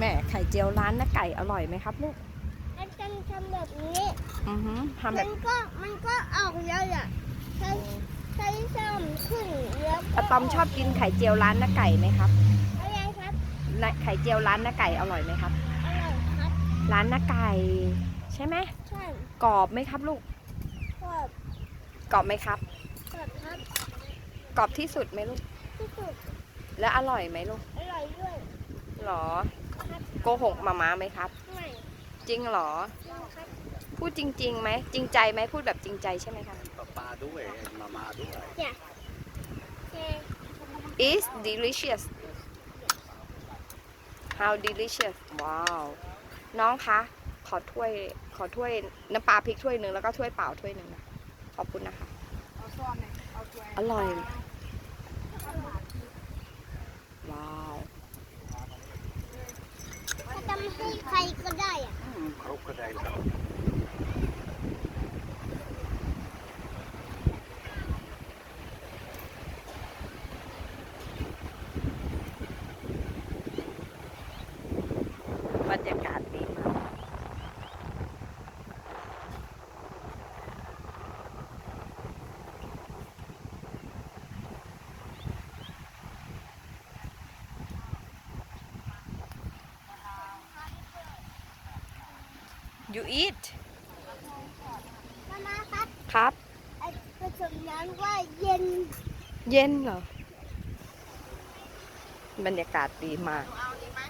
แม่ไข่เจียวร้านน้าไก่อร่อยไหมครับลูกแล้วจะทำแบบนี้อือฮึทำแบมับนก็มันก็ออกแล้วอะใช้ใช้ซ้ำขึ้นแล้วอะตอมชอบกินไข่เจียวร้านน้าไก่ไหมครับอะไรครับร้านไข่เจียวร้านน้าไก่อร่อยไหมครับอร่อยครับร้านน้าไก่ใช่ไหมใช่กรอบไหมครับลูกกรอบกรอบไหมครับกรอบครับกรอบที่สุดไหมลูกที่สุดแล้วอร่อยไหมลูกอร่อยด้วยหรอครับ โกหกมาม่าไหมครับ ไม่จริงเหรอลองครับพูดจริงๆไหมจริงใจไหมพูดแบบจริงใจใช่ไหมคะ ปลาปลาด้วยมามาด้วยแค่ is delicious how delicious ว้าว น้องคะ ขอถ้วย ขอถ้วยน้ำปลาพริกถ้วยหนึ่งแล้วก็ถ้วยเปล่าถ้วยหนึ่งนะ ขอบคุณนะคะ อร่อย ว้าว ใครก็ได้อะครบก็ได้แล้วบรรยากาศดี you eat มามาครับครับ ไอ้ผสมน้ำว่าเย็นเย็นเหรอ บรรยากาศดีมาก เอาดีไหม